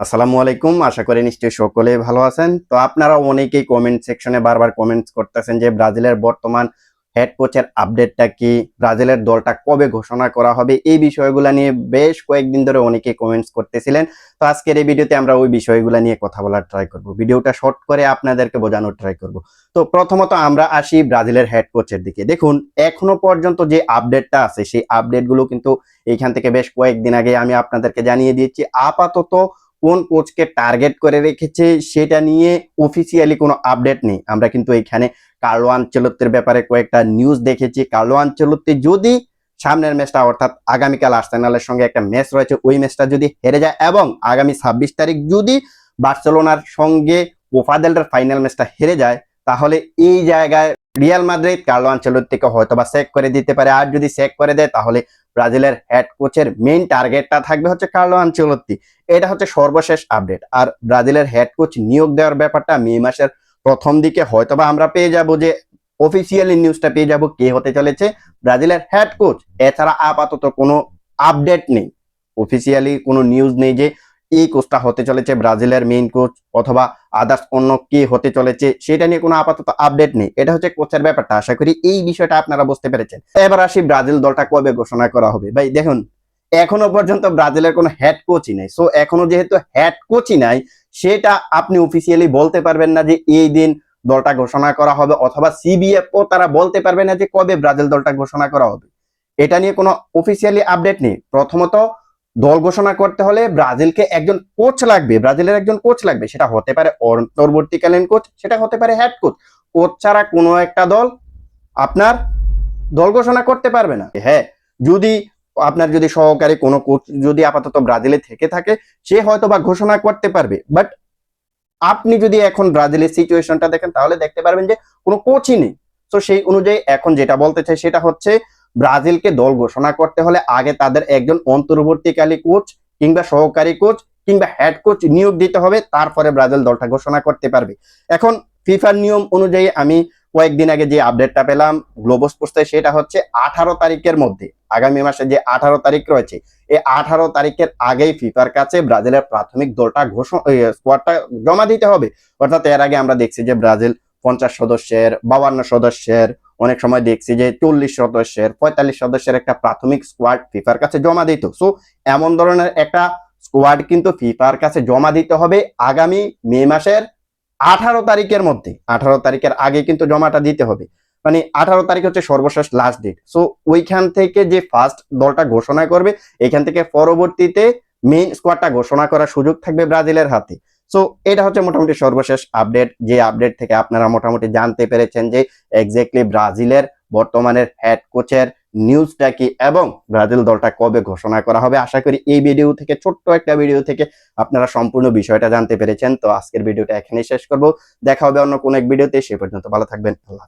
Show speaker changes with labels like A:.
A: আসসালামু আলাইকুম। আশা করি নিশ্চয়ই সকলে ভালো আছেন। তো আপনারা অনেকেই কমেন্ট সেকশনে বারবার কমেন্টস করতেছেন যে ব্রাজিলের বর্তমান হেড কোচের আপডেটটা কি? ব্রাজিলের দলটা কবে ঘোষণা করা হবে? এই বিষয়গুলো নিয়ে বেশ কয়েকদিন ধরে অনেকেই কমেন্টস করতেছিলেন। তো আজকের এই ভিডিওতে আমরা ওই বিষয়গুলো নিয়ে কথা বলার ট্রাই করব। ভিডিওটা শর্ট করে আপনাদেরকে বোঝানোর ট্রাই করব। তো প্রথমত আমরা আসি ব্রাজিলের হেড কোচের দিকে। দেখুন, এখনও পর্যন্ত যে আপডেটটা আছে, সেই আপডেটগুলো কিন্তু এইখান থেকে বেশ কয়েকদিন আগে আমি আপনাদেরকে জানিয়ে দিয়েছি। আপাতত কোন কোচকে টার্গেট করে রেখেছে সেটা নিয়ে অফিসিয়ালি কোনো আপডেট নেই। আমরা কিন্তু এখানে কার্লো আঞ্চলত্বের ব্যাপারে কয়েকটা নিউজ দেখেছি। কার্লো আঞ্চলত্বে যদি সামনের ম্যাচটা অর্থাৎ আগামীকাল আর্সেনালের সঙ্গে একটা ম্যাচ রয়েছে, ওই ম্যাচটা যদি হেরে যায় এবং আগামী ছাব্বিশ তারিখ যদি বার্সেলোনার সঙ্গে ওফাদেলটার ফাইনাল ম্যাচটা হেরে যায় তাহলে এই জায়গায় রিয়াল মাদ্রিদ কার্লো আঞ্চলত্তিকে হয়তো বা সেক করে দিতে পারে। আর যদি সেক করে দেয়, তাহলে ব্রাজিলের হেড কোচের মেইন টার্গেটটা থাকবে হচ্ছে কার্লো আঞ্চলত্তি এটা হচ্ছে সর্বশেষ আপডেট আর ব্রাজিলের হেড কোচ নিয়োগ দেওয়ার ব্যাপারটা মে মাসের প্রথম দিকে হয়তোবা আমরা পেয়ে যাব যে অফিসিয়ালি নিউজটা পেয়ে যাব কে হতে চলেছে ব্রাজিলের হেড কোচ এছাড়া আপাতত কোনো আপডেট নেই। অফিসিয়ালি কোনো নিউজ নেই যে এই কোচটা হতে চলেছে ব্রাজিলের মেইন কোচ অথবা আদার্স অন্য কে হতে চলেছে সেটা নিয়ে কোনো আপাতত আপডেট নেই। এটা হচ্ছে কোচের ব্যাপারটা। আশা করি এই বিষয়টা আপনারা বুঝতে পেরেছেন। এবার আসি ব্রাজিল দলটা কবে ঘোষণা করা হবে। ভাই, দেখুন, এখনও পর্যন্ত ব্রাজিলের কোনো হেড কোচই নাই। সো এখনও যেহেতু হেড কোচই নাই, সেটা আপনি অফিসিয়ালি বলতে পারবেন না যে এই দিন দলটা ঘোষণা করা হবে অথবা সিবিএফ ও তারা বলতে পারবে না যে কবে ব্রাজিল দলটা ঘোষণা করা হবে। এটা নিয়ে কোনো অফিসিয়ালি আপডেট নেই। প্রথমত দল ঘোষণা করতে হলে ব্রাজিলকে একজন কোচ লাগবে, ব্রাজিলের একজন কোচ লাগবে। সেটা হতে পারে অন্তর্বর্তীকালীন কোচ সেটা হতে পারে হেড কোচ কোচ ছাড়া কোনো একটা দল আপনার দল ঘোষণা করতে পারবে না। হ্যাঁ যদি আপনার যদি সহকারী কোনো কোচ যদি আপাতত ব্রাজিলে থেকে থাকে, সে হয়তো বা ঘোষণা করতে পারবে। বাট আপনি যদি এখন ব্রাজিলের সিচুয়েশনটা দেখেন, তাহলে দেখতে পারবেন যে কোনো কোচই নেই। তো সেই অনুযায়ী এখন যেটা বলতে চাই, সেটা হচ্ছে ব্রাজিলকে দল ঘোষণা করতে হলে আগে তাদের একজন অন্তর্বর্তীকালী কোচ কিংবা সহকারী কোচ কিংবা হেড কোচ নিয়োগ দিতে হবে, তারপরে ব্রাজিল দলটা ঘোষণা করতে পারবে। এখন ফিফার নিয়ম অনুযায়ী আমি কয়েকদিন আগে যে আপডেটটা পেলাম গ্লোবাল স্পোর্টসে সেটা হচ্ছে আঠারো তারিখের মধ্যে, আগামী মাসে যে আঠারো তারিখ রয়েছে, এই আঠারো তারিখের আগেই ফিফার কাছে ব্রাজিলের প্রাথমিক দলটা ঘোষণা স্কোয়াডটা জমা দিতে হবে। অর্থাৎ এর আগে আমরা দেখছি যে ব্রাজিল পঞ্চাশ সদস্যের, বাউান্ন সদস্যের অনেক সময় দেখছি যে চল্লিশ সদস্যের, পঁয়তাল্লিশ সদস্যের একটা প্রাথমিক স্কোয়াড ফিফার কাছে জমা দিত। সো এমন ধরনের একটা স্কোয়াড কিন্তু ফিফার কাছে জমা দিতে হবে আগামী মে মাসের আঠারো তারিখের মধ্যে। আঠারো তারিখের আগে কিন্তু জমাটা দিতে হবে। মানে আঠারো তারিখ হচ্ছে সর্বশেষ লাস্ট ডেট সো ওইখান থেকে যে ফার্স্ট দলটা ঘোষণা করবে, এখান থেকে পরবর্তীতে মেইন স্কোয়াডটা ঘোষণা করার সুযোগ থাকবে ব্রাজিলের হাতে। সো এটা হচ্ছে মোটামুটি সর্বশেষ আপডেট যে আপডেট থেকে আপনারা মোটামুটি জানতে পেরেছেন যে এক্স্যাক্টলি ব্রাজিলের বর্তমানের হেড কোচের নিউজটা কি এবং ব্রাজিল দলটা কবে ঘোষণা করা হবে। আশা করি এই ভিডিও থেকে, ছোট্ট একটা ভিডিও থেকে আপনারা সম্পূর্ণ বিষয়টা জানতে পেরেছেন। তো আজকের ভিডিওটা এখানেই শেষ করব। দেখা হবে অন্য কোনো এক ভিডিওতে সে পর্যন্ত ভালো থাকবেন। আল্লাহ।